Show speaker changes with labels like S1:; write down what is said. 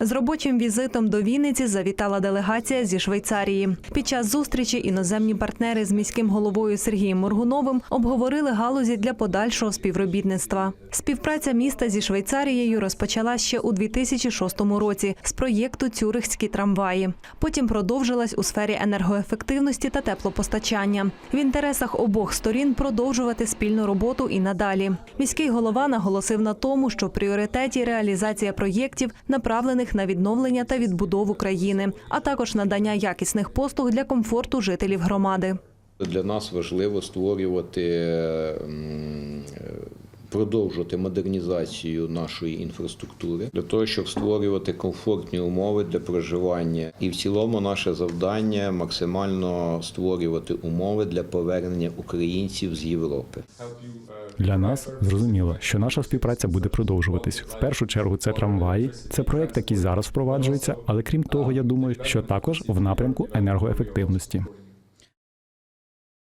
S1: З робочим візитом до Вінниці завітала делегація зі Швейцарії. Під час зустрічі іноземні партнери з міським головою Сергієм Моргуновим обговорили галузі для подальшого співробітництва. Співпраця міста зі Швейцарією розпочалась ще у 2006 році з проєкту Цюрихські трамваї. Потім продовжилась у сфері енергоефективності та теплопостачання. В інтересах обох сторін продовжувати спільну роботу і надалі. Міський голова наголосив на тому, що в пріоритеті реалізація проєктів, направлених на відновлення та відбудову країни, а також надання якісних послуг для комфорту жителів громади.
S2: Для нас важливо створювати, продовжувати модернізацію нашої інфраструктури для того, щоб створювати комфортні умови для проживання. І в цілому наше завдання максимально створювати умови для повернення українців з Європи.
S3: Для нас зрозуміло, що наша співпраця буде продовжуватись. В першу чергу це трамваї, це проект, який зараз впроваджується. Але крім того, я думаю, що також в напрямку енергоефективності.